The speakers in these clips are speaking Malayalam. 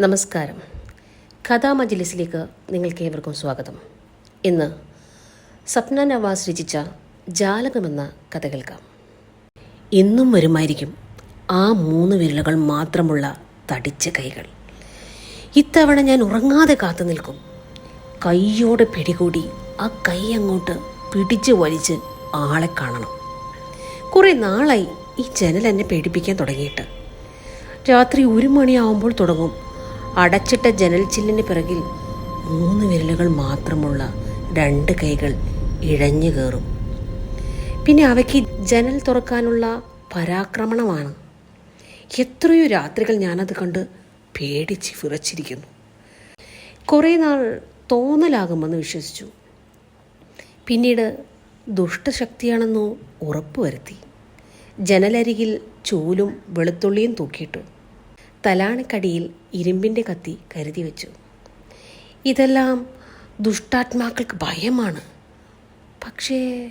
നമസ്കാരം. കഥാ മജ്ലിസിലേക്ക് നിങ്ങൾക്ക് ഏവർക്കും സ്വാഗതം. ഇന്ന് സപ്ന നവാസ് രചിച്ച ജാലകമെന്ന കഥ കേൾക്കാം. ഇന്നും വരുമായിരിക്കും ആ മൂന്ന് വിരലുകൾ മാത്രമുള്ള തടിച്ച കൈകൾ. ഇത്തവണ ഞാൻ ഉറങ്ങാതെ കാത്തു നിൽക്കും. കൈയോടെ പിടികൂടി ആ കൈ അങ്ങോട്ട് പിടിച്ച് വലിച്ച് ആളെ കാണണം. കുറേ നാളായി ഈ ജനൽ എന്നെ പേടിപ്പിക്കാൻ തുടങ്ങിയിട്ട്. രാത്രി ഒരു മണിയാവുമ്പോൾ തുടങ്ങും. അടച്ചിട്ട ജനൽ ചില്ലിന് പിറകിൽ മൂന്ന് വിരലുകൾ മാത്രമുള്ള രണ്ട് കൈകൾ ഇഴഞ്ഞു കയറും. പിന്നെ അവയ്ക്ക് ജനൽ തുറക്കാനുള്ള പരാക്രമണമാണ്. എത്രയോ രാത്രികൾ ഞാനത് കണ്ട് പേടിച്ച് വിറച്ചിരിക്കുന്നു. കുറേ നാൾ തോന്നലാകുമെന്ന് വിശ്വസിച്ചു. പിന്നീട് ദുഷ്ടശക്തിയാണെന്ന് ഉറപ്പുവരുത്തി. ജനലരികിൽ ചൂലും വെളുത്തുള്ളിയും തൂക്കിയിട്ടു. തലാണിക്കടിയിൽ ഇരുമ്പിന്റെ കത്തി കരുതി വെച്ചു. ഇതെല്ലാം ദുഷ്ടാത്മാക്കൾക്ക് ഭയമാണ്. പക്ഷേ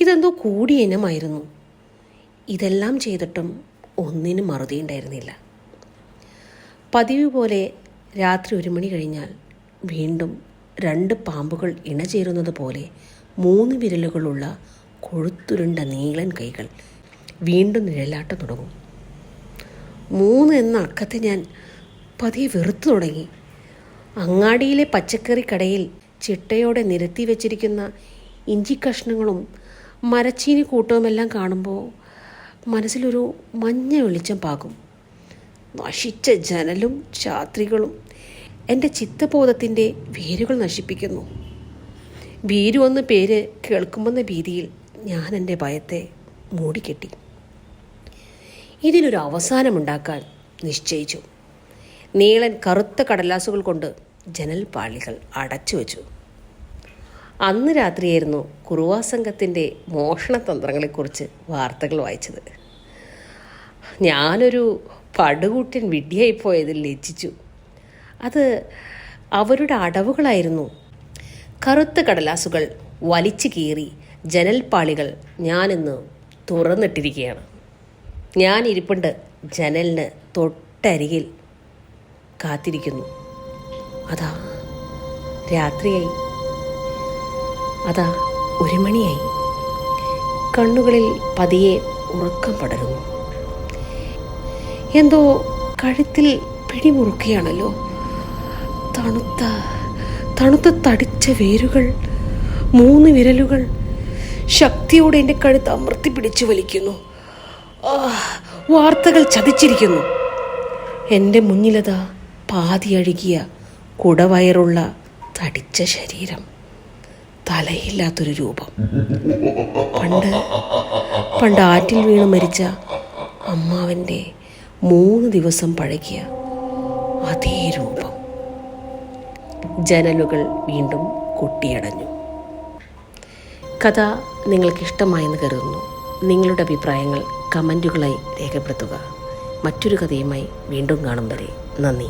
ഇതെന്തോ കൂടിയ ഇനമായിരുന്നു ഇതെല്ലാം ചെയ്തിട്ടും ഒന്നിനും മറുതിയുണ്ടായിരുന്നില്ല പതിവ് പോലെ രാത്രി ഒരു മണി കഴിഞ്ഞാൽ വീണ്ടും രണ്ട് പാമ്പുകൾ ഇണചേരുന്നത് പോലെ മൂന്ന് വിരലുകളുള്ള കൊഴുത്തുരുണ്ട നീളൻ കൈകൾ വീണ്ടും നിഴലാട്ടം തുടങ്ങും. മൂന്ന് എന്ന അക്കത്തെ ഞാൻ പതിയെ വെറുത്തു തുടങ്ങി. അങ്ങാടിയിലെ പച്ചക്കറി കടയിൽ ചിട്ടയോടെ നിരത്തി വെച്ചിരിക്കുന്ന ഇഞ്ചി കഷ്ണങ്ങളും മരച്ചീനി കൂട്ടവുമെല്ലാം കാണുമ്പോൾ മനസ്സിലൊരു മഞ്ഞ വെളിച്ചം പാകും. നശിച്ച ജനലും ചാത്രികളും എന്റെ ചിത്തബോധത്തിന്റെ വേരുകൾ നശിപ്പിക്കുന്നു. ഭീരു എന്ന പേര് കേൾക്കുമെന്ന ഭീതിയിൽ ഞാൻ എന്റെ ഭയത്തെ മൂടിക്കെട്ടി. ഇതിനൊരു അവസാനമുണ്ടാക്കാൻ നിശ്ചയിച്ചു. നീളൻ കറുത്ത കടലാസുകൾ കൊണ്ട് ജനൽപാളികൾ അടച്ചു വച്ചു അന്ന് രാത്രിയായിരുന്നു കുറുവാ സംഘത്തിന്റെ മോഷണതന്ത്രങ്ങളെക്കുറിച്ച് വാർത്തകൾ വായിച്ചത്. ഞാനൊരു പടുകൂട്ടൻ വിഡ്ഢിയായിപ്പോയതിൽ ലജ്ജിച്ചു. അത് അവരുടെ അടവുകളായിരുന്നു. കറുത്ത കടലാസുകൾ വലിച്ചു കീറി ജനൽപ്പാളികൾ ഞാനിന്ന് തുറന്നിട്ടിരിക്കുകയാണ്. ഞാൻ ഇരിപ്പുണ്ട് ജനലിന് തൊട്ടരികിൽ കാത്തിരിക്കുന്നു. അതാ രാത്രിയായി. അതാ ഒരു മണിയായി കണ്ണുകളിൽ പതിയെ ഉറക്കം പടരുന്നു. എന്തോ കഴുത്തിൽ പിടിമുറുക്കുകയാണല്ലോ. തണുത്ത തണുത്ത തടിച്ച വേരുകൾ മൂന്ന് വിരലുകൾ ശക്തിയോടെ എന്റെ കഴുത്ത് അമർത്തി പിടിച്ചു വലിക്കുന്നു. വാർത്തകൾ ചതിച്ചിരിക്കുന്നു. എന്റെ മുന്നിലതാ പാതി അഴുകിയ കുടവയറുള്ള തടിച്ച ശരീരം. തലയില്ലാത്തൊരു രൂപം. പണ്ട് പണ്ട് ആറ്റിൽ വീണ് മരിച്ച അമ്മാവന്റെ മൂന്ന് ദിവസം പഴകിയ അതേ രൂപം. ജനലുകൾ വീണ്ടും കൊട്ടിയടഞ്ഞു. കഥ നിങ്ങൾക്കിഷ്ടമായെന്ന് കരുതുന്നു. നിങ്ങളുടെ അഭിപ്രായങ്ങൾ കമന്റുകളായി രേഖപ്പെടുത്തുക. മറ്റൊരു കഥയുമായി വീണ്ടും കാണും വരെ. നന്ദി.